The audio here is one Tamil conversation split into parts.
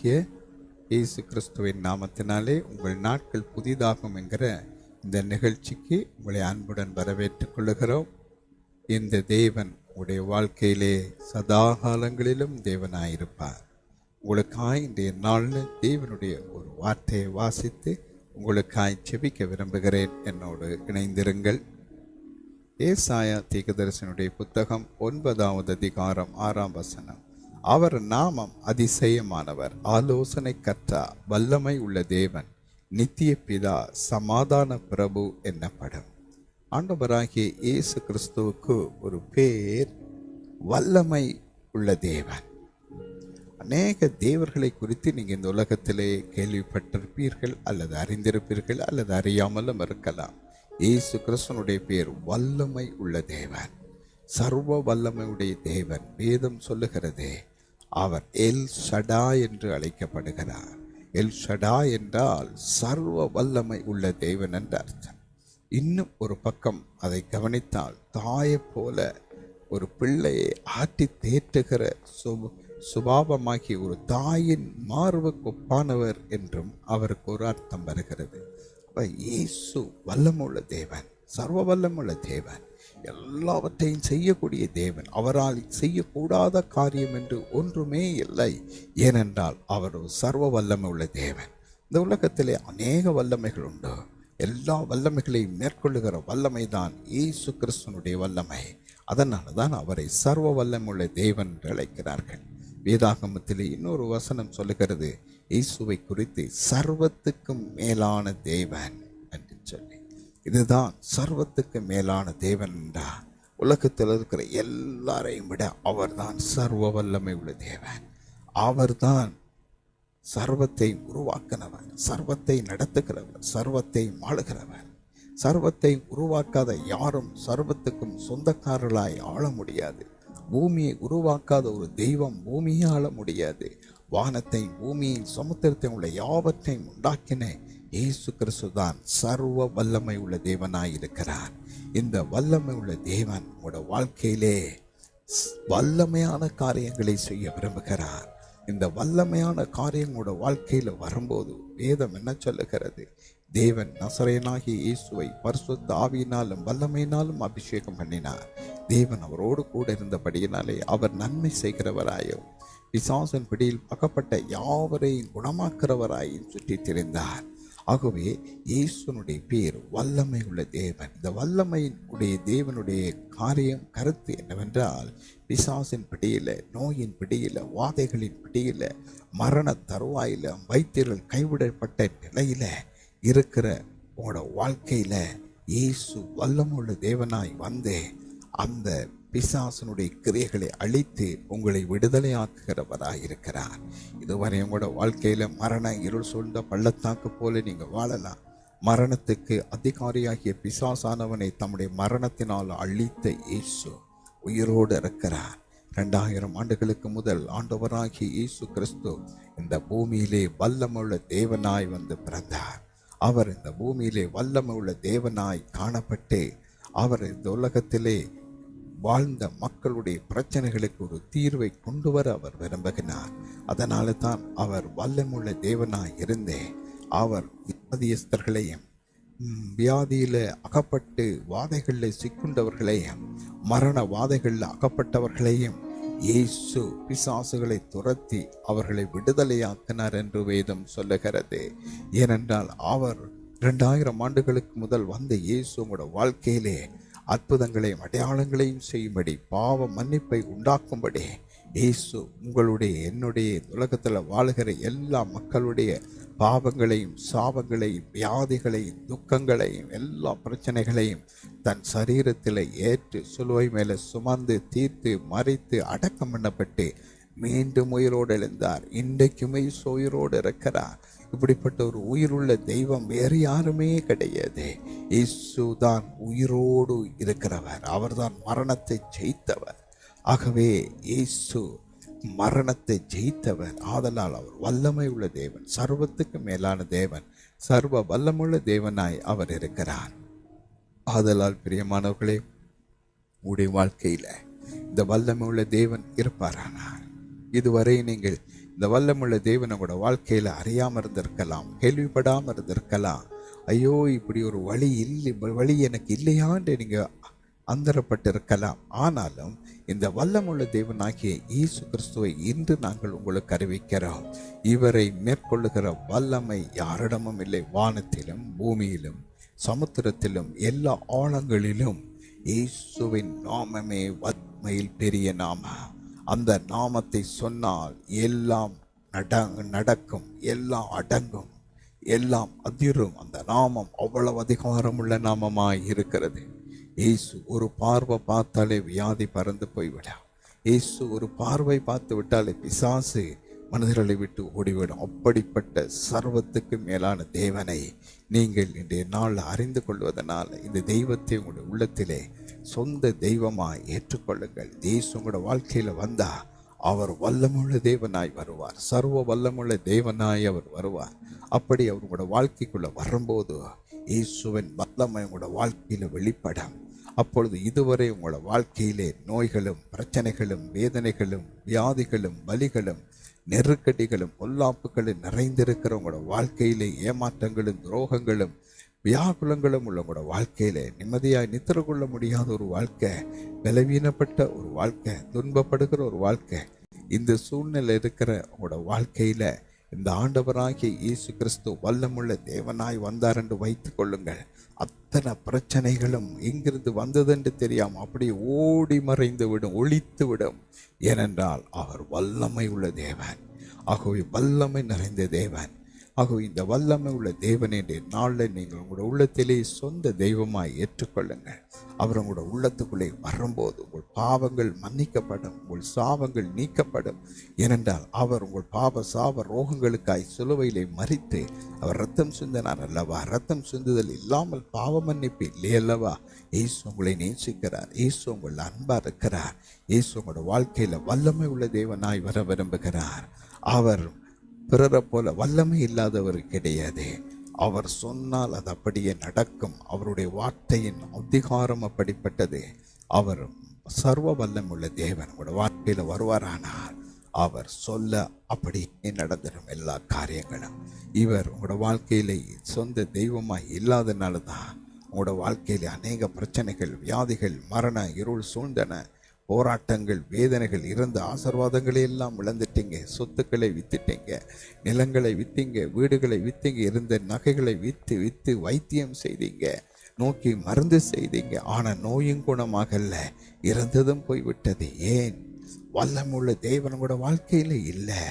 ஆண்டவராகிய இயேசு கிறிஸ்துவின் நாமத்தினாலே உங்கள் நாட்கள் புதிதாகும் என்கிற இந்த நிகழ்ச்சிக்கு உங்களை அன்புடன் வரவேற்றுக் கொள்கிறோம் இந்த தேவன் உடைய வாழ்க்கையிலே சதா காலங்களிலும் தேவனாயிருப்பார். உங்களுக்காய் இன்றைய நாளில் தேவனுடைய ஒரு வார்த்தையை வாசித்து உங்களுக்காய் செபிக்க விரும்புகிறேன். என்னோடு இணைந்திருங்கள். ஏசாயா தீகதரிசனுடைய புத்தகம் ஒன்பதாவது அதிகாரம் ஆறாம் வசனம். அவர் நாமம் அதிசயமானவர். ஆலோசனை கற்றா வல்லமை உள்ள தேவன் நித்திய பிதா சமாதான பிரபு என்னப்படும். ஆண்டவராகிய இயேசு கிறிஸ்துவுக்கு ஒரு பேர் வல்லமை உள்ள தேவன். அநேக தேவர்களை குறித்து நீங்கள் இந்த உலகத்திலே கேள்விப்பட்டிருப்பீர்கள் அல்லது அறிந்திருப்பீர்கள் அல்லது அறியாமலும் இருக்கலாம். இயேசு கிறிஸ்தனுடைய பேர் வல்லமை உள்ள தேவன். சர்வ வல்லமையுடைய தேவன் வேதம் சொல்லுகிறதே. அவர் எல் சடா என்று அழைக்கப்படுகிறார். எல் சடா என்றால் சர்வ வல்லமை உள்ள தேவன் என்று அர்த்தம். இன்னும் ஒரு பக்கம் அதை கவனித்தால் தாயைப் போல ஒரு பிள்ளையை ஆட்டி தேற்றுகிற சுப சுபாவமாகி ஒரு தாயின் மார்புக்கு ஒப்பானவர் என்றும் அவருக்கு ஒரு அர்த்தம் வருகிறது. இயேசு வல்லமுள்ள தேவன் சர்வ வல்லமுள்ள தேவன். எல்லாவற்றையும் செய்யக்கூடிய தேவன். அவரால் செய்யக்கூடாத காரியம் என்று ஒன்றுமே இல்லை. ஏனென்றால் அவர் சர்வ வல்லமை உள்ள தேவன். இந்த உலகத்திலே அநேக வல்லமைகள் உண்டு. எல்லா வல்லமைகளையும் மேற்கொள்ளுகிற வல்லமை தான் இயேசு கிறிஸ்தனுடைய வல்லமை. அதனால தான் அவரை சர்வ வல்லமுள்ள தேவன் என்று அழைக்கிறார்கள். வேதாகமத்திலே இன்னொரு வசனம் சொல்லுகிறது இயேசுவை குறித்து சர்வத்துக்கும் மேலான தேவன். இதுதான் சர்வத்துக்கு மேலான தேவன் என்றா. உலகத்தில் இருக்கிற எல்லாரையும் விட அவர்தான் சர்வ வல்லமை உள்ள தேவன். அவர்தான் சர்வத்தை உருவாக்கினவர் சர்வத்தை நடத்துகிறவர் சர்வத்தை ஆளுகிறவர் சர்வத்தை உருவாக்காத யாரும் சர்வத்துக்கும் சொந்தக்காரர்களாய் ஆள முடியாது. பூமியை உருவாக்காத ஒரு தெய்வம் பூமியை ஆள முடியாது. வானத்தை பூமியை சமுத்திரத்தை உள்ள யாவற்றையும் உண்டாக்கின இயேசு கிறிஸ்து தான் சர்வ வல்லமை உள்ள தேவனாய் இருக்கிறார். இந்த வல்லமை உள்ள தேவன் உங்களோட வாழ்க்கையிலே ஸ்- வல்லமையான காரியங்களை செய்ய விரும்புகிறார். இந்த வல்லமையான காரியங்களோட வாழ்க்கையில் வரும்போது வேதம் என்ன சொல்லுகிறது? தேவன் நசரேனாகி இயேசுவை பரிசுத்த ஆவியினாலும் வல்லமையினாலும் அபிஷேகம் பண்ணினார். தேவன் அவரோடு கூட இருந்தபடியினாலே அவர் நன்மை செய்கிறவராயும் பிசாசன் பிடியில் பகப்பட்ட யாவரையும் குணமாக்கிறவராயும் சுற்றித் திரிந்தார். ஆகவே இயேசுனுடைய பேர் வல்லமை உள்ள தேவன். இந்த வல்லமையின் உடைய தேவனுடைய காரியம் கருத்து என்னவென்றால் பிசாசின் பிடியில் நோயின் பிடியில் வாதைகளின் பிடியில் மரண தருவாயில் வைத்தியர்கள் கைவிடப்பட்ட நிலையில் இருக்கிற உங்களோட வாழ்க்கையில் இயேசு வல்லமுள்ள தேவனாய் வந்து அந்த பிசாசனுடைய கிரியைகளை அழித்து உங்களை விடுதலையாக்குகிறவராயிருக்கிறார். இதுவரை உங்களோட வாழ்க்கையில் மரண இருள் சூழ்ந்த பள்ளத்தாக்கு போல நீங்கள் வாழலாம். மரணத்துக்கு அதிகாரியாகிய பிசாசானவனை தம்முடைய மரணத்தினால் அழித்த இயேசு உயிரோடு இருக்கிறார். ரெண்டாயிரம் ஆண்டுகளுக்கு முதல் ஆண்டவராகிய இயேசு கிறிஸ்து இந்த பூமியிலே வல்லமுள்ள தேவனாய் வந்து பிறந்தார். அவர் இந்த பூமியிலே வல்லமுள்ள தேவனாய் காணப்பட்டு அவர் இந்த உலகத்திலே வாழ்ந்த மக்களுடைய பிரச்சனைகளுக்கு ஒரு தீர்வை கொண்டு வர அவர் விரும்புகிறார். அதனால தான் அவர் வல்லமுள்ள தேவனாய் இருந்தே அவர் வியாதியஸ்தர்களையும் வியாதியில் அகப்பட்டு வாதைகளில் சிக்குண்டவர்களையும் மரண வாதைகளில் அகப்பட்டவர்களையும் இயேசு பிசாசுகளை துரத்தி அவர்களை விடுதலையாக்கினார் என்று வேதம் சொல்லுகிறது. ஏனென்றால் அவர் இரண்டாயிரம் ஆண்டுகளுக்கு முதல் வந்த இயேசு உங்களோட வாழ்க்கையிலே அற்புதங்களையும் அடையாளங்களையும் செய்யும்படி பாவ மன்னிப்பை உண்டாக்கும்படி இயேசு உங்களுடைய என்னுடைய உலகத்தில் வாழுகிற எல்லா மக்களுடைய பாவங்களையும் சாபங்களையும் வியாதிகளையும் துக்கங்களையும் எல்லா பிரச்சனைகளையும் தன் சரீரத்தில் ஏற்று சுலுவை மேலே சுமந்து தீர்த்து மறைத்து அடக்கம் பண்ணப்பட்டு மீண்டும் உயிரோடு எழுந்தார். இன்றைக்குமே உயிரோடு இருக்கிறார். இப்படிப்பட்ட ஒரு உயிருள்ள தெய்வம் வேறு யாருமே கிடையாது. இயேசு தான் உயிரோடு இருக்கிறவர். அவர்தான் மரணத்தை ஜெயித்தவர். ஆகவே இயேசு மரணத்தை ஜெயித்தவர். ஆதலால் அவர் வல்லமை உள்ள தேவன் சர்வத்துக்கு மேலான தேவன் சர்வ வல்லமுள்ள தேவனாய் அவர் இருக்கிறார். ஆதலால் பிரியமானவர்களே உடைய வாழ்க்கையில் இந்த வல்லமை உள்ள தேவன் இருப்பாரானார் இதுவரை நீங்கள் இந்த வல்லமுள்ள தேவன் உங்களோட வாழ்க்கையில் அறியாமல் இருந்திருக்கலாம் கேள்விப்படாமல் இருந்திருக்கலாம். ஐயோ இப்படி ஒரு வழி இல்லை வழி எனக்கு இல்லையான்னு நீங்கள் அந்தரப்பட்டிருக்கலாம். ஆனாலும் இந்த வல்லமுள்ள தேவனாகிய இயேசு கிறிஸ்துவை இன்று நாங்கள் உங்களுக்கு அறிவிக்கிறோம். இவரை மேற்கொள்ளுகிற வல்லமை யாரிடமும் இல்லை. வானத்திலும் பூமியிலும் சமுத்திரத்திலும் எல்லா ஆழங்களிலும் இயேசுவின் நாமமே வத்மையில் பெரிய நாம. அந்த நாமத்தை சொன்னால் எல்லாம் நட நடக்கும் எல்லாம் அடங்கும் எல்லாம் அதிரும். அந்த நாமம் அவ்வளவு அதிகாரமுள்ள நாமமாய் இருக்கிறது. இயேசு ஒரு பார்வை பார்த்தாலே வியாதி பறந்து போய்விடும் இயேசு ஒரு பார்வை பார்த்து விட்டாலே பிசாசு மனிதர்களை விட்டு ஓடிவிடும். அப்படிப்பட்ட சர்வத்துக்கு மேலான தேவனை நீங்கள் இன்றைய நாளில் அறிந்து கொள்வதனால் இந்த தெய்வத்தை உங்களுடைய உள்ளத்திலே சொந்த தெய்வமாக ஏற்றுக்கொள்ளுங்கள். தேசம் உங்களோட வாழ்க்கையில் வந்தால் அவர் வல்லமுள்ள தேவனாய் வருவார். சர்வ வல்லமுள்ள தேவனாய் அவர் வருவார். அப்படி அவங்களோட வாழ்க்கைக்குள்ளே வரும்போது இயேசுவின் வல்லமை உங்களோட வாழ்க்கையில் வெளிப்படும். அப்பொழுது இதுவரை உங்களோட வாழ்க்கையிலே நோய்களும் பிரச்சனைகளும் வேதனைகளும் வியாதிகளும் வலிகளும் நெருக்கடிகளும் பொல்லாப்புகளும் நிறைந்திருக்கிற உங்களோட வாழ்க்கையிலே ஏமாற்றங்களும் துரோகங்களும் வியாகுலங்களும் உள்ள உங்களோட வாழ்க்கையில் நிம்மதியாக நித்திர கொள்ள முடியாத ஒரு வாழ்க்கை பலவீனப்பட்ட ஒரு வாழ்க்கை துன்பப்படுகிற ஒரு வாழ்க்கை இந்த சூழ்நிலை இருக்கிற உங்களோட வாழ்க்கையில் இந்த ஆண்டவராகிய இயேசு கிறிஸ்து வல்லமுள்ள தேவனாய் வந்தார் என்று வைத்து கொள்ளுங்கள். அத்தனை பிரச்சனைகளும் எங்கிருந்து வந்ததென்று தெரியாம அப்படியே ஓடி மறைந்து விடும் ஒழித்து விடும். ஏனென்றால் அவர் வல்லமை உள்ள தேவன். ஆகவே வல்லமை நிறைந்த தேவன். ஆகவே இந்த வல்லமை உள்ள தேவனே என்ற நாளில் நீங்கள் உங்களோட உள்ளத்திலே சொந்த தெய்வமாய் ஏற்றுக்கொள்ளுங்கள். அவர் உங்களோட உள்ளத்துக்குள்ளே வரும்போது உங்கள் பாவங்கள் மன்னிக்கப்படும் உங்கள் சாபங்கள் நீக்கப்படும். ஏனென்றால் அவர் உங்கள் பாவ சாப ரோகங்களுக்காய் சிலுவையிலே மறித்து அவர் ரத்தம் சிந்தினார் அல்லவா? ரத்தம் சிந்துதல் இல்லாமல் பாவ மன்னிப்பு இல்லை அல்லவா? இயேசு உங்களை நேசிக்கிறார் இயேசு உங்கள் அன்பாக இருக்கிறார் இயேசு உங்களோட வாழ்க்கையில் வல்லமை உள்ள தேவனாய் வர விரும்புகிறார். அவர் பிறரை போல வல்லமை இல்லாதவர் கிடையாது. அவர் சொன்னால் அது அப்படியே நடக்கும். அவருடைய வார்த்தையின் அதிகாரம் அப்படிப்பட்டது. அவர் சர்வ வல்லம் உள்ள தேவன். உங்களோட வாழ்க்கையில வருவாரானார் அவர் சொல்ல அப்படியே நடந்துடும் எல்லா காரியங்களும். இவர் உங்களோட வாழ்க்கையில சொந்த தெய்வமாக இல்லாதனால தான் உங்களோட வாழ்க்கையில அநேக பிரச்சனைகள் வியாதிகள் மரண இருள் சூழ்ந்தன போராட்டங்கள் வேதனைகள் இருந்த ஆசீர்வாதங்களை எல்லாம் இழந்துட்டீங்க. சொத்துக்களை வித்துட்டீங்க நிலங்களை வித்தீங்க வீடுகளை வித்தீங்க இருந்த நகைகளை வித்து வித்து வைத்தியம் செய்தீங்க. நோக்கி மருந்து செய்தீங்க. ஆனால் நோயும் குணமாகல இறந்ததும் போய்விட்டது. ஏன்? வல்லமுள்ள தேவனோட கூட இல்லை.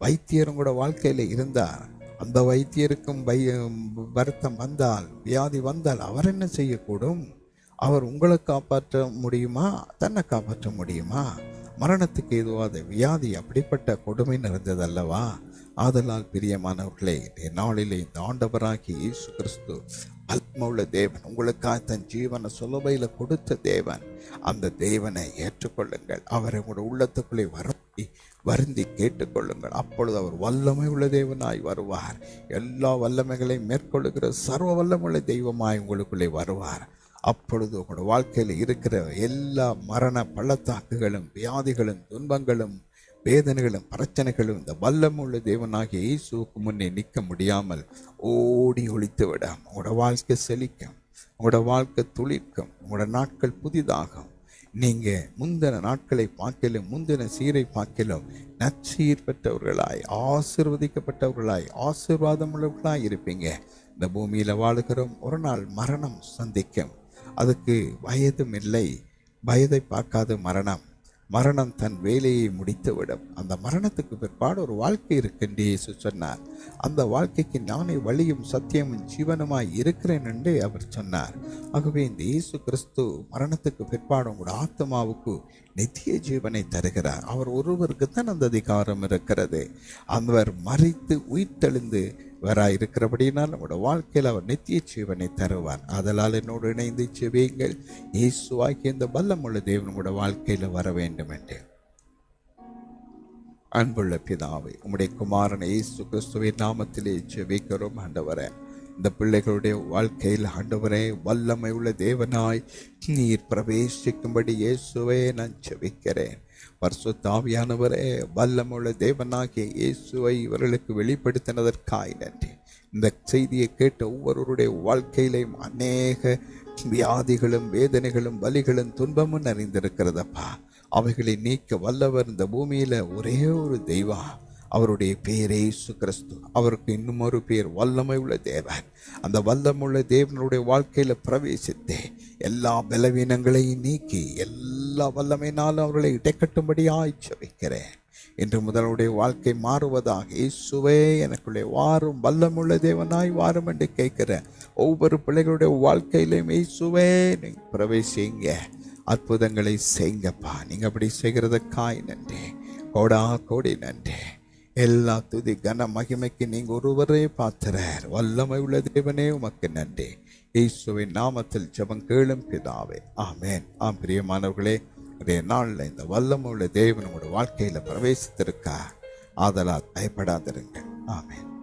வைத்தியரும் கூட வாழ்க்கையில் இருந்தார். அந்த வைத்தியருக்கும் வை வருத்தம் வந்தால் வியாதி வந்தால் அவர் என்ன செய்யக்கூடும்? அவர் உங்களை காப்பாற்ற முடியுமா? தன்னை காப்பாற்ற முடியுமா? மரணத்துக்கு எதுவாத வியாதி அப்படிப்பட்ட கொடுமை நிறைந்தது அல்லவா ஆதலால் பிரியமானவர்களே நாளிலே இந்த ஆண்டவராகி இயேசு கிறிஸ்து உள்ள தேவன் உங்களுக்காக தன் ஜீவனை சுலபையில் கொடுத்த தேவன் அந்த தேவனை ஏற்றுக்கொள்ளுங்கள். அவரை உங்களோட உள்ளத்துக்குள்ளே வரப்பி வருந்தி கேட்டுக்கொள்ளுங்கள். அப்பொழுது அவர் வல்லமை உள்ள தேவனாய் வருவார். எல்லா வல்லமைகளையும் மேற்கொள்ளுகிற சர்வ வல்லமுள்ள தெய்வமாய் உங்களுக்குள்ளே வருவார். அப்பொழுது உங்களோட வாழ்க்கையில் இருக்கிற எல்லா மரண பள்ளத்தாக்குகளும் வியாதிகளும் துன்பங்களும் வேதனைகளும் பிரச்சனைகளும் இந்த வல்லமுள்ள தேவனாகிய இயேசுக்கு முன்னே நிற்க முடியாமல் ஓடி ஒழித்து விடும் உங்களோட வாழ்க்கை செழிக்கும் உங்களோட வாழ்க்கை துளிர்க்கும் உங்களோட நாட்கள் புதிதாகும். நீங்கள் முந்தின நாட்களை பார்க்கலும் முந்தின சீரை பார்க்கலும் நச்சீர் பெற்றவர்களாய் ஆசிர்வதிக்கப்பட்டவர்களாய் ஆசீர்வாதம் உள்ளவர்களாய் இருப்பீங்க. இந்த பூமியில் வாழுகிறோம். ஒரு நாள் மரணம் சந்திக்கும். அதுக்கு வயதும் இல்லை வயதை பார்க்காத மரணம். மரணம் தன் வேலையை முடித்துவிடும். அந்த மரணத்துக்கு பிற்பாடு ஒரு வாழ்க்கை இருக்குன்றே இயேசு சொன்னார். அந்த வாழ்க்கைக்கு நானே வழியும் சத்தியமும் ஜீவனமாய் இருக்கிறேன் என்று அவர் சொன்னார். ஆகவே இந்த இயேசு கிறிஸ்து மரணத்துக்கு பிற்பாடு உங்களோட ஆத்மாவுக்கு நித்திய ஜீவனை தருகிறார். அவர் ஒருவருக்கு தான் அந்த அதிகாரம் இருக்கிறது. அவர் மறித்து உயிர்த்தெழுந்து வரா இருக்கிறபடினால் நம்முடைய வாழ்க்கையில் அவர் நித்திய ஜீவனை தருவார். அதனால் என்னோடு இணைந்து செவியுங்கள் இயேசுவாக்கி இந்த பல்லமுள்ள தேவன் உங்களுடைய வாழ்க்கையில் வர வேண்டும் என்று. அன்புள்ள பிதாவை உம்முடைய குமாரன் இயேசு கிறிஸ்துவின் நாமத்திலே செவிக்கிறோம் ஆண்டவரே இந்த பிள்ளைகளுடைய வாழ்க்கையில் ஆண்டவரே வல்லமை உள்ள தேவனாய் நீர் பிரவேசிக்கும்படி இயேசுவே நான் செபிக்கிறேன் வருஷத்தாவியானவரே வல்லமுள்ள தேவனாகிய இயேசுவை இவர்களுக்கு வெளிப்படுத்தினதற்காய் நன்றி. இந்த செய்தியை கேட்ட ஒவ்வொருவருடைய வாழ்க்கையிலையும் அநேக வியாதிகளும் வேதனைகளும் வலிகளும் துன்பமும் நிறைந்திருக்கிறதப்பா. அவைகளை நீக்க வல்லவர் இந்த பூமியில் ஒரே ஒரு தெய்வா. அவருடைய பேரே இயேசு கிறிஸ்து. அவருக்கு இன்னும் ஒரு பேர் வல்லமை உள்ள தேவன். அந்த வல்லமுள்ள தேவனுடைய வாழ்க்கையில் பிரவேசித்து. எல்லா பலவீனங்களையும் நீக்கி எல்லா எல்லா வல்லமையினாலும் அவர்களை இடைக்கட்டும்படியாய் வைக்கிறேன் இன்று முதலுடைய வாழ்க்கை மாறுவதாக இயேசுவே எனக்குள்ளே வாரும் வல்லமுள்ள தேவனாய் வாரும் என்று கேட்கிற ஒவ்வொரு பிள்ளைகளுடைய வாழ்க்கையிலையும் இயேசுவே நீ பிரவேசிங்க. அற்புதங்களை செய்ங்கப்பா. நீங்கள் அப்படி செய்கிறதுக்காய் நன்றி. கோடா கோடி நன்றி. எல்லா துதி கன மகிமைக்கு நீங்கள் ஒருவரே பாத்திரர். வல்லமை உள்ள தேவனே உமக்கு நன்றி. இயேசுவின் நாமத்தில் ஜபம் கேளும் பிதாவே. ஆமேன். ஆம் பிரியமானவர்களே அதே நாளில் இந்த வல்லமுள்ள தேவன் உங்களோட வாழ்க்கையில் பிரவேசித்திருக்கா ஆதலால் பயப்படாதிருங்கள். ஆமேன்.